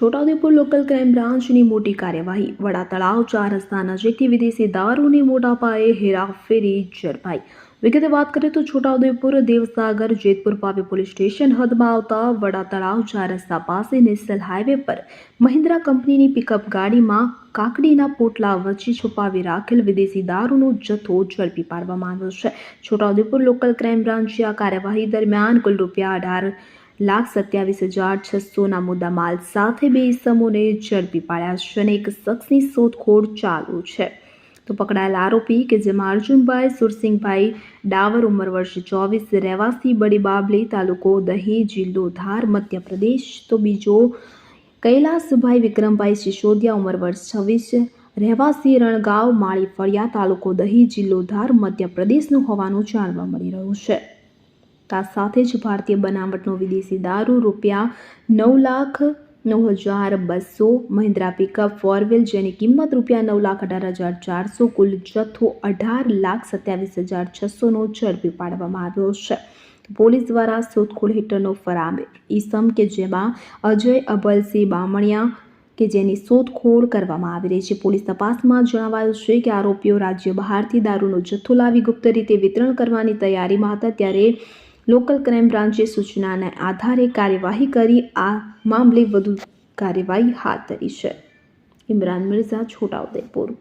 Chhota Udepur local crime બ્રાન્ચની મોટી કાર્યવાહી. વડા તળાવ ચાર રસ્તા નજીકથી વિદેશી દારૂની મોટા પાયે હેરાફેરી ઝડપાઈ. વિગતે વાત કરીએ તો છોટાઉદેપુર, દેવસાગર, જેતપુર પાવી પોલીસ સ્ટેશન હદમાં આવતા વડા તળાવ ચાર રસ્તા પાસે નેશનલ હાઈવે પર મહિન્દ્રા કંપનીની પિકઅપ ગાડીમાં કાકડીના પોટલા વચ્ચે છુપાવી રાખેલ વિદેશી દારૂનો જથ્થો ઝડપી પાડવામાં આવ્યો છે. છોટાઉદેપુર લોકલ ક્રાઇમ બ્રાન્ચે આ કાર્યવાહી દરમિયાન કુલ રૂપિયા અઢાર લાખ સત્યાવીસ હજાર છસોના મુદ્દા માલ સાથે બે ઇસમોને ઝડપી પાડ્યા છે અને એક શખ્સની શોધખોળ ચાલુ છે. તો પકડાયેલ આરોપી કે જેમાં અર્જુનભાઈ સુરસિંહભાઈ ડાવર ઉંમર વર્ષ ચોવીસ, રહેવાસી બડી બાબલી તાલુકો દહીં જિલ્લો ધાર, મધ્યપ્રદેશ. તો બીજો કૈલાસભાઈ વિક્રમભાઈ સિસોદિયા ઉંમર વર્ષ છવ્વીસ રહેવાસી રણગાંવ માળી ફળિયા તાલુકો દહીં જિલ્લો ધાર મધ્યપ્રદેશનું હોવાનું જાણવા મળી રહ્યું છે. તા સાથે જ ભારતીય બનાવટનો વિદેશી દારૂ રૂપિયા નવ લાખ નવ હજાર બસો મહિન્દ્રા પિકઅપ ફોર વ્હીલ જેની કિંમત રૂપિયા નવ લાખ અઢાર હજાર ચારસો, કુલ જથ્થો અઢાર લાખ સત્યાવીસ હજાર છસોનો ઝડપી પાડવામાં આવ્યો છે. પોલીસ દ્વારા શોધખોળ હેઠળનો ફરાર ઈસમ કે જેમાં અજય અભલસિંહ બામણિયા કે જેની શોધખોળ કરવામાં આવી રહી છે. પોલીસ તપાસમાં જણાવાયું છે કે આરોપીઓ રાજ્ય બહારથી દારૂનો જથ્થો લાવી ગુપ્ત રીતે વિતરણ કરવાની તૈયારીમાં હતા, ત્યારે લોકલ ક્રાઇમ બ્રાન્ચે સૂચનાના આધારે કાર્યવાહી કરી. આ મામલે વધુ કાર્યવાહી હાથ ધરી છે. ઇમરાન મિર્ઝા છોટાઉદેપુર